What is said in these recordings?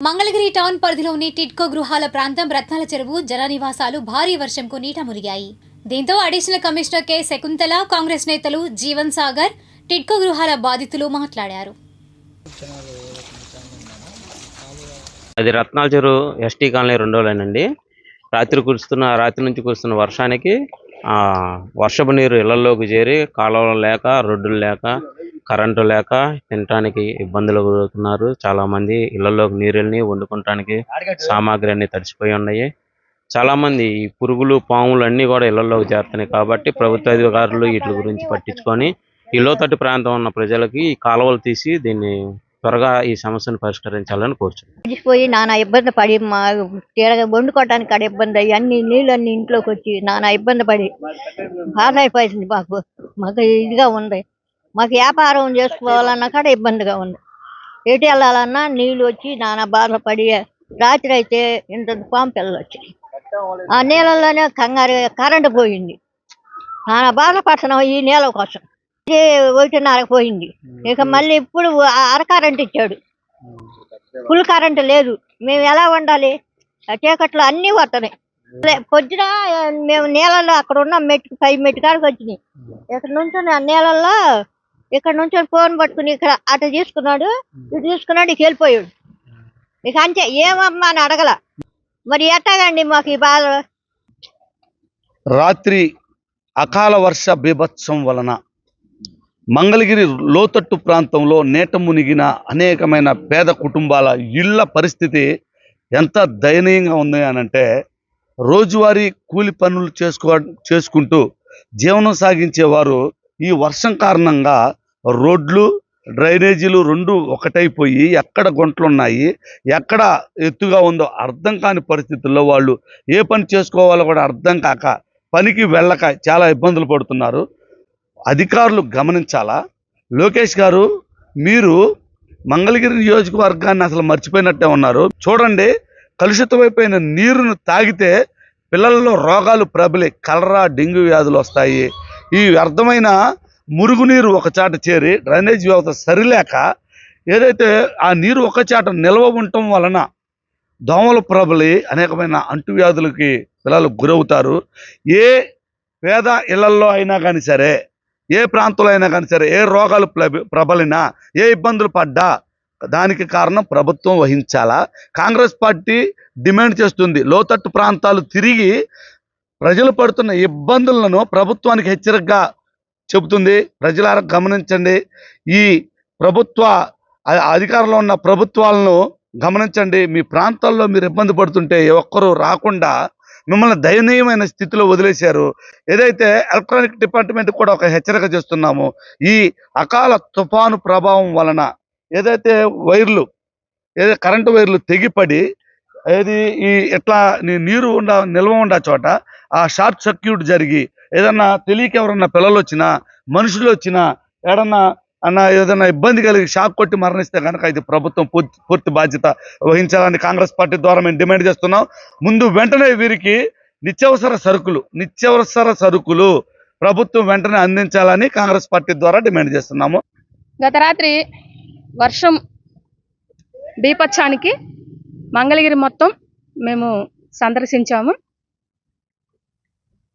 Mangalagiri town పరిధిలోని టిట్కో గృహాల ప్రాంతం రత్నాల చెరువు జల నివాసాలు భారీ వర్షంకు నీట మురిగాయి దీంతో additional commissioner K. Shakuntala Congress నేతలు జీవన్ సాగర్ టిట్కో గృహాల బాధితులు మాట్లాడారు. అది రత్నాల చెరువు ఎస్టీ కాలనీ రెండో లైన్ అండి. రాత్రి కురుస్తున్న రాత్రి నుంచి కురుస్తున్న వర్షానికి ఆ, వర్షపు నీరు ఇళ్ళలోకి చేరి కాలువలు లేక రోడ్డులు లేక కరెంటు లేక తినటానికి ఇబ్బందులు గురవుతున్నారు. చాలా మంది ఇళ్ళలోకి నీరుని వండుకుంటానికి సామాగ్రి అన్ని తడిసిపోయి ఉన్నాయి. చాలా మంది ఈ పురుగులు పాములు అన్ని కూడా ఇళ్ళలోకి చేరుతున్నాయి కాబట్టి ప్రభుత్వ అధికారులు వీటి గురించి పట్టించుకొని ఈ లోతట్టు ప్రాంతం ఉన్న ప్రజలకి ఈ కాలువలు తీసి దీన్ని త్వరగా ఈ సమస్యను పరిష్కరించాలని కోరుచున్నాను పోయి నానా ఇబ్బంది పడి మా తీరగా వండుకోవడానికి కాడ ఇబ్బంది అయ్యి అన్ని నీళ్ళన్నీ ఇంట్లోకి వచ్చి నానా ఇబ్బంది పడి. బాధ అయిపోయింది మాకు మాకు ఇదిగా ఉంది. మాకు వ్యాపారం చేసుకోవాలన్నా కాడ ఇబ్బందిగా ఉంది. ఎటు వెళ్ళాలన్నా నీళ్ళు వచ్చి నానా బాధపడి రాత్రి అయితే ఇంత పాము పిల్లలు వచ్చాయి. ఆ నీళ్ళలోనే కంగారు కరెంటు పోయింది. నానా బాధపడుతున్నాం ఈ నీళ్ళ కోసం. ఒకటిన్నరకు పోయింది. ఇక మళ్ళీ ఇప్పుడు అర కరెంట్ ఇచ్చాడు. ఫుల్ కరెంట్ లేదు. మేము ఎలా ఉండాలి? ఆ చీకట్లో అన్నీ వస్తున్నాయి పొద్దున మేము నీళ్ళల్లో అక్కడ ఉన్న మెట్టు పై మెట్టు కాడికి వచ్చినాయి. ఇక్కడ నుంచి ఆ నీళ్ళల్లో ఇక్కడ నుంచి ఫోన్ పట్టుకుని ఇక్కడ అటు తీసుకున్నాడు ఇటు తీసుకున్నాడు ఇక వెళ్ళిపోయాడు. ఇక అంతే ఏమమ్మా అని అడగల. మరి ఎట్టాగండి మాకు ఈ బాధ? రాత్రి అకాల వర్ష బీభత్సం వలన మంగళగిరి లోతట్టు ప్రాంతంలో నేట మునిగిన అనేకమైన పేద కుటుంబాల ఇళ్ళ పరిస్థితి ఎంత దయనీయంగా ఉంది అని అంటే రోజువారీ కూలి పనులు చేసుకో చేసుకుంటూ జీవనం సాగించేవారు ఈ వర్షం కారణంగా రోడ్లు డ్రైనేజీలు రెండు ఒకటైపోయి ఎక్కడ గుంటలున్నాయి ఎక్కడ ఎత్తుగా ఉందో అర్థం కాని పరిస్థితుల్లో వాళ్ళు ఏ పని చేసుకోవాలో కూడా అర్థం కాక పనికి వెళ్ళక చాలా ఇబ్బందులు పడుతున్నారు. అధికారులు గమనించాలా? లోకేష్ గారు మీరు మంగళగిరి నియోజకవర్గాన్ని అసలు మర్చిపోయినట్టే ఉన్నారు. చూడండి కలుషితమైపోయిన నీరును తాగితే పిల్లల్లో రోగాలు ప్రబలి కలరా డెంగ్యూ వ్యాధులు వస్తాయి. ఈ వ్యర్థమైన మురుగునీరు ఒకచాట చేరి డ్రైనేజ్ వ్యవస్థ సరిలేక ఏదైతే ఆ నీరు ఒకచాట నిల్వ ఉండటం వలన దోమలు ప్రబలి అనేకమైన అంటువ్యాధులకి పిల్లలు గురవుతారు. ఏ పేద ఇళ్ళల్లో అయినా కానీ సరే ఏ ప్రాంతంలో అయినా కానీ సరే ఏ రోగాలు ప్రబలినా ఏ ఇబ్బందులు పడ్డా దానికి కారణం ప్రభుత్వం వహించాలా? కాంగ్రెస్ పార్టీ డిమాండ్ చేస్తుంది. లోతట్టు ప్రాంతాలు తిరిగి ప్రజలు పడుతున్న ఇబ్బందులను ప్రభుత్వానికి హెచ్చరికగా చెబుతుంది. ప్రజలారా గమనించండి. ఈ ప్రభుత్వ అధికారంలో ఉన్న ప్రభుత్వాలను గమనించండి. మీ ప్రాంతాల్లో మీరు ఇబ్బంది పడుతుంటే ఒక్కరూ రాకుండా మిమ్మల్ని దయనీయమైన స్థితిలో వదిలేశారు. ఏదైతే ఎలక్ట్రానిక్ డిపార్ట్మెంట్ కూడా ఒక హెచ్చరిక చేస్తున్నాము. ఈ అకాల తుఫాను ప్రభావం వలన ఏదైతే వైర్లు ఏదైతే కరెంటు వైర్లు తెగిపడి ఏది ఈ ఎట్లా నీ- నీరు ఉండ నిల్వ ఉండ చోట ఆ షార్ట్ సర్క్యూట్ జరిగి ఏదన్నా తెలియక ఎవరన్నా పిల్లలు వచ్చినా మనుషులు వచ్చినా ఏడన్నా అన్న ఏదైనా ఇబ్బంది కలిగి షాక్ కొట్టి మరణిస్తే కనుక ఇది ప్రభుత్వం పూర్తి పూర్తి బాధ్యత వహించాలని కాంగ్రెస్ పార్టీ ద్వారా మేము డిమాండ్ చేస్తున్నాం. ముందు వెంటనే వీరికి నిత్యావసర సరుకులు నిత్యావసర సరుకులు ప్రభుత్వం వెంటనే అందించాలని కాంగ్రెస్ పార్టీ ద్వారా డిమాండ్ చేస్తున్నాము. గత రాత్రి వర్షం బీపత్సానికి మంగళగిరి మొత్తం మేము సందర్శించాము.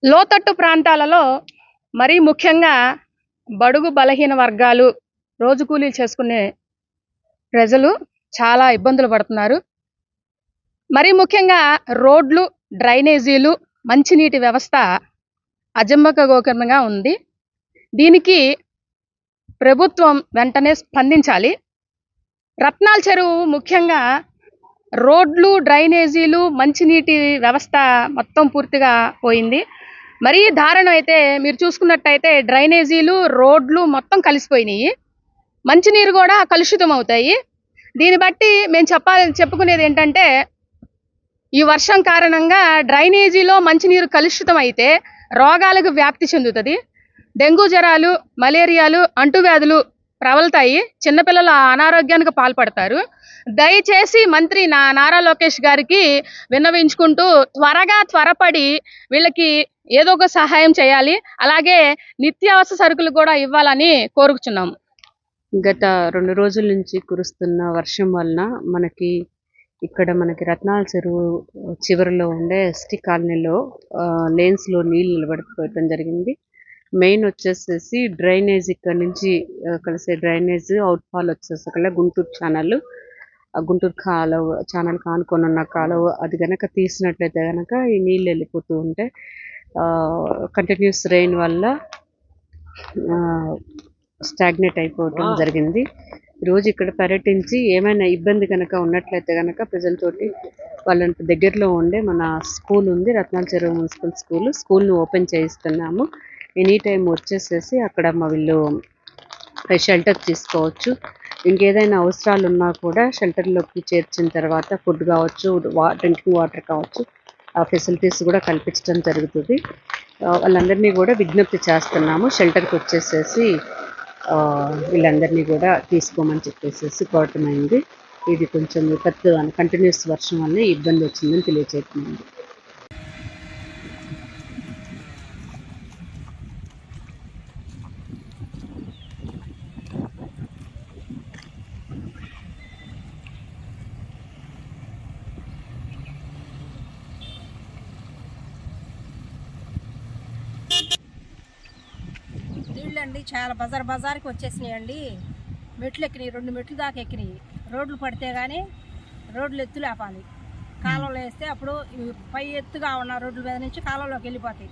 లోతట్టు ప్రాంతాలలో మరీ ముఖ్యంగా బడుగు బలహీన వర్గాలు రోజు కూలీలు చేసుకునే ప్రజలు చాలా ఇబ్బందులు పడుతున్నారు. మరీ ముఖ్యంగా రోడ్లు డ్రైనేజీలు మంచినీటి వ్యవస్థ అజమ్మక గోకర్ణంగా ఉంది. దీనికి ప్రభుత్వం వెంటనే స్పందించాలి. రత్నాల చెరువు ముఖ్యంగా రోడ్లు డ్రైనేజీలు మంచినీటి వ్యవస్థ మొత్తం పూర్తిగా పోయింది. మరీ దారుణం అయితే మీరు చూసుకున్నట్టయితే డ్రైనేజీలు రోడ్లు మొత్తం కలిసిపోయినాయి. మంచినీరు కూడా కలుషితం అవుతాయి. దీన్ని బట్టి మేము చెప్పాలి చెప్పుకునేది ఏంటంటే ఈ వర్షం కారణంగా డ్రైనేజీలో మంచినీరు కలుషితం అయితే రోగాలకు వ్యాప్తి చెందుతుంది. డెంగ్యూ జ్వరాలు మలేరియాలు అంటువ్యాధులు ప్రబలుతాయి. చిన్నపిల్లల అనారోగ్యానికి పాల్పడతారు. దయచేసి మంత్రి నా నారా లోకేష్ గారికి విన్నవించుకుంటూ త్వరగా త్వరపడి వీళ్ళకి ఏదో ఒక సహాయం చేయాలి. అలాగే నిత్యావసర సరుకులు కూడా ఇవ్వాలని కోరుకుచున్నాము గత రెండు రోజుల నుంచి కురుస్తున్న వర్షం వలన మనకి ఇక్కడ మనకి రత్నాల చెరువు చివరిలో ఉండే ఎస్టీ కాలనీలో లేన్స్లో నీళ్ళు నిలబడిపోవటం జరిగింది. మెయిన్ వచ్చేసేసి డ్రైనేజ్ ఇక్కడ నుంచి కలిసే డ్రైనేజ్ అవుట్ ఫాల్ వచ్చేసి అక్కడ గుంటూరు ఛానల్. ఆ గుంటూరు కాలువ ఛానల్ కానుకొని ఉన్న కాలువ అది కనుక తీసినట్లయితే కనుక ఈ నీళ్ళు వెళ్ళిపోతూ ఉంటే కంటిన్యూస్ రెయిన్ వల్ల స్టాగ్నేట్ అయిపోవటం జరిగింది. రోజు ఇక్కడ పర్యటించి ఏమైనా ఇబ్బంది కనుక ఉన్నట్లయితే కనుక ప్రజలతోటి వాళ్ళని దగ్గరలో ఉండే మన స్కూల్ ఉంది రత్నాల చెరువు మున్సిపల్ స్కూల్. స్కూల్ని ఓపెన్ చేయిస్తున్నాము. ఎనీ టైం వచ్చేసేసి అక్కడ మా వీళ్ళు షెల్టర్ తీసుకోవచ్చు. ఇంకేదైనా అవసరాలు ఉన్నా కూడా షెల్టర్లోకి చేర్చిన తర్వాత ఫుడ్ కావచ్చు వా డ్రింకింగ్ వాటర్ కావచ్చు ఫెసిలిటీస్ కూడా కల్పించడం జరుగుతుంది. వాళ్ళందరినీ కూడా విజ్ఞప్తి చేస్తున్నాము. షెల్టర్కి వచ్చేసేసి ఆ, వీళ్ళందరినీ కూడా తీసుకోమని చెప్పేసి కోరటమైంది. ఇది కొంచెం విపత్తు కంటిన్యూస్ వర్షం వల్ల ఇబ్బంది వచ్చిందని తెలియజేస్తున్నాను అండి చాలా బజార్ బజార్కి వచ్చేసినాయండి. మెట్లు ఎక్కినాయి రెండు మెట్లు దాకా ఎక్కినాయి. రోడ్లు పడితే కానీ రోడ్లు ఎత్తు లేపాలి కాలంలో వేస్తే అప్పుడు పై ఎత్తుగా ఉన్న రోడ్ల మీద నుంచి కాలంలోకి వెళ్ళిపోతాయి.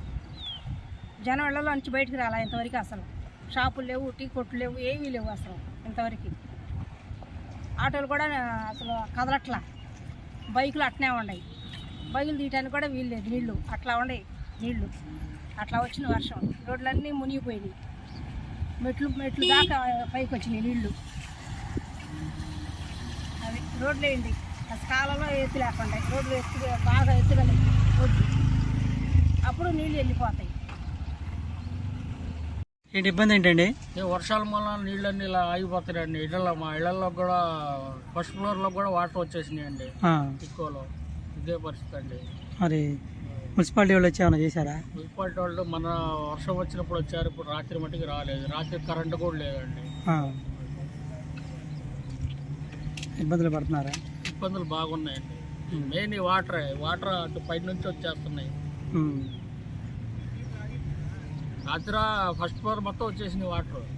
జనం ఇళ్ళలో నుంచి బయటికి రాలా ఇంతవరకు అసలు. షాపులు లేవు టీ కొట్లు లేవు ఏమీ లేవు అసలు ఇంతవరకు. ఆటోలు కూడా అసలు కదలట్లా. బైకులు అట్నే ఉన్నాయి. బైకులు తీయటానికి కూడా వీలు లేదు నీళ్ళు. అట్లా ఉన్నాయి నీళ్ళు. అట్లా వచ్చిన వర్షం. రోడ్లన్నీ మునిగిపోయినాయి. మెట్లు మెట్లు దాకా పైకి వచ్చినాయి నీళ్ళు. అవి రోడ్లు వేయండి కాలంలో ఎత్తు లేకుండా రోడ్లు ఎత్తు బాగా ఎత్తుగా లేవు రోడ్లు. అప్పుడు నీళ్ళు వెళ్ళిపోతాయి. ఏంటి ఇబ్బంది ఏంటండి? ఈ వర్షాల వల్ల నీళ్ళన్నీ ఇలా ఆగిపోతాయండి ఇళ్ళలో మా ఇళ్ళలో కూడా ఫస్ట్ ఫ్లోర్లో కూడా వాటర్ వచ్చేసినాయండి. ఆ, ఎక్కువలో. ఇదే పరిస్థితి అండి. మరి మున్సిపాలిటీ వాళ్ళు వచ్చి ఏమైనా చేశారా? మున్సిపాలిటీ వాళ్ళు మన వర్షం వచ్చినప్పుడు వచ్చారు ఇప్పుడు రాత్రి మట్టికి రాలేదు. రాత్రి కరెంటు కూడా లేదండి. ఇబ్బందులు పడుతున్నారా? ఇబ్బందులు బాగున్నాయండి. Main water. వాటర్ అటు పై నుంచి వచ్చేస్తున్నాయి. రాత్రి ఫస్ట్ ఫ్లోర్ మొత్తం వచ్చేసినాయి వాటర్.